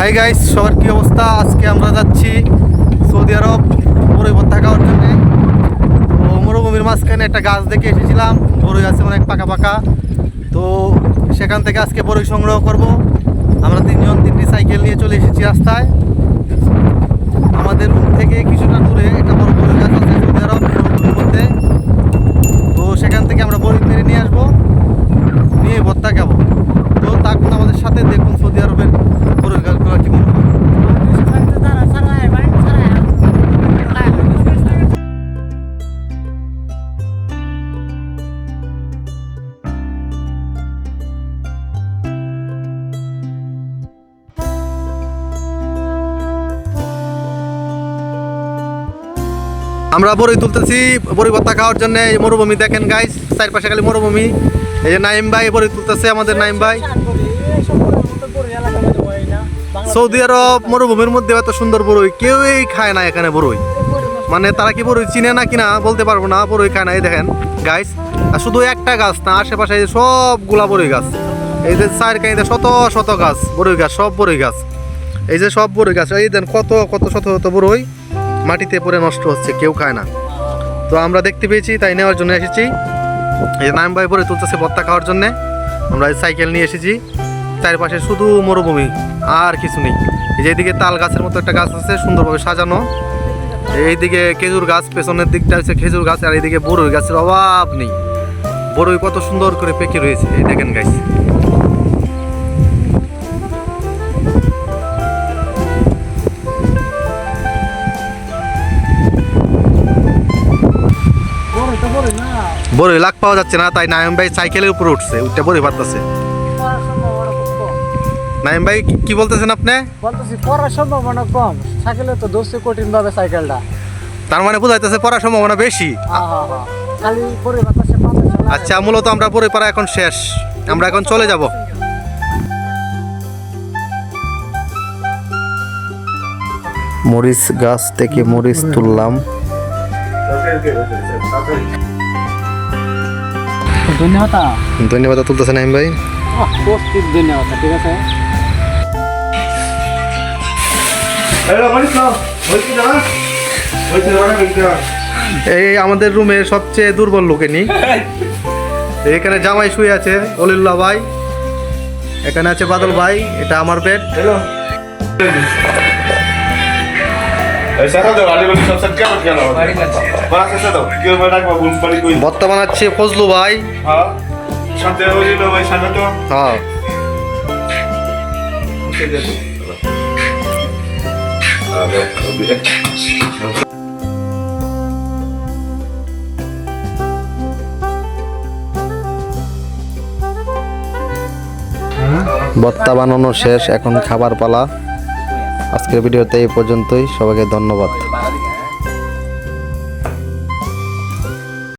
Hi guys সবার কি অবস্থা? আজকে আমরা যাচ্ছি সৌদি আরব বরই ভর্তা খাওয়ার জন্যে। তো মরুভূমির মাঝখানে একটা গাছ দেখে এসেছিলাম। বরই আছে অনেক পাকা পাকা। তো সেখান থেকে আজকে বরই সংগ্রহ করব। আমরা তিনজন তিনটি সাইকেল নিয়ে চলে এসেছি রাস্তায়। আমাদের আমরা বড়ই তুলতেছি বড়ি ভর্তা খাওয়ার জন্য মরুভূমি দেখেন গাইস চারপাশে খালি মরুভূমি। এই যে নাইম ভাই বড়ি তুলতেছে আমাদের নাইম ভাই। সৌদি আরব মরুভূমির মধ্যে এত সুন্দর বড়ই কেউই খায় না এখানে বড়ই মানে তারা কি বড়ই চিনে না কিনা বলতে পারব না বড়ই খায় না, এই দেখেন গাইস আর শুধু একটা গাছ না, আশেপাশে সবগুলা বড়ই গাছ। এই যে চার কানিতে শত শত গাছ বড়ই গাছ, সব বড়ই গাছ। এই যে সব বড়ই গাছ, এই দেন কত কত শত শত বড়ই মাটিতে পড়ে নষ্ট হচ্ছে, কেউ খায় না। তো আমরা দেখতে পেয়েছি, তাই নেওয়ার জন্য এসেছি। এই নাম ভাই পরে তুলতেছে ভত্তা খাওয়ার জন্যে। আমরা সাইকেল নিয়ে এসেছি। চারপাশে শুধু মরুভূমি, আর কিছু নেই। এই যে এইদিকে তাল গাছের মতো একটা গাছ আছে, সুন্দরভাবে সাজানো। এইদিকে খেজুর গাছ, পেছনের দিকটা হচ্ছে খেজুর গাছ, আর এইদিকে বড়ই গাছের অভাব নেই। বড়ই কত সুন্দর করে পেকে রয়েছে, এই দেখেন গাছ বড়ই লাগ পাওয়া যাচ্ছে না তাই নাইম ভাই সাইকেলের উপরে উঠছে উঠতে বড়ই পারতেছে নাইম ভাই কি- কি বলতেছেন আপনি? বলতেছি পড়ার সম্ভাবনা কম সাইকেলে তো দোষে কঠিন ভাবে সাইকেলটা। তার মানে বোঝাইতেছে পড়ার সম্ভাবনা বেশি? হা হা হা খালি পরে বাতাসে পাতা চলা আচ্ছা মূলত আমরা বড়ই পাড়া এখন শেষ। আমরা এখন চলে যাব। মরিচ গাছ থেকে মরিচ তুললাম। ধন্যবাদ। ধন্যবাদ তুলতেছে নাইম ভাই। ধন্যবাদ ঠিক আছে এই আমাদের রুমের সবচেয়ে দুর্বল লোকেনি এখানে জামাই শুয়ে আছে অলিল্লা ভাই। এখানে আছে বাদল ভাই এটা আমার বেড বর্তমান আছে ফজলু ভাই। হ্যাঁ। বর্তমান বানানো শেষ এখন খাবার পালা। আজকের ভিডিওতে এই পর্যন্তই। সবাইকে ধন্যবাদ।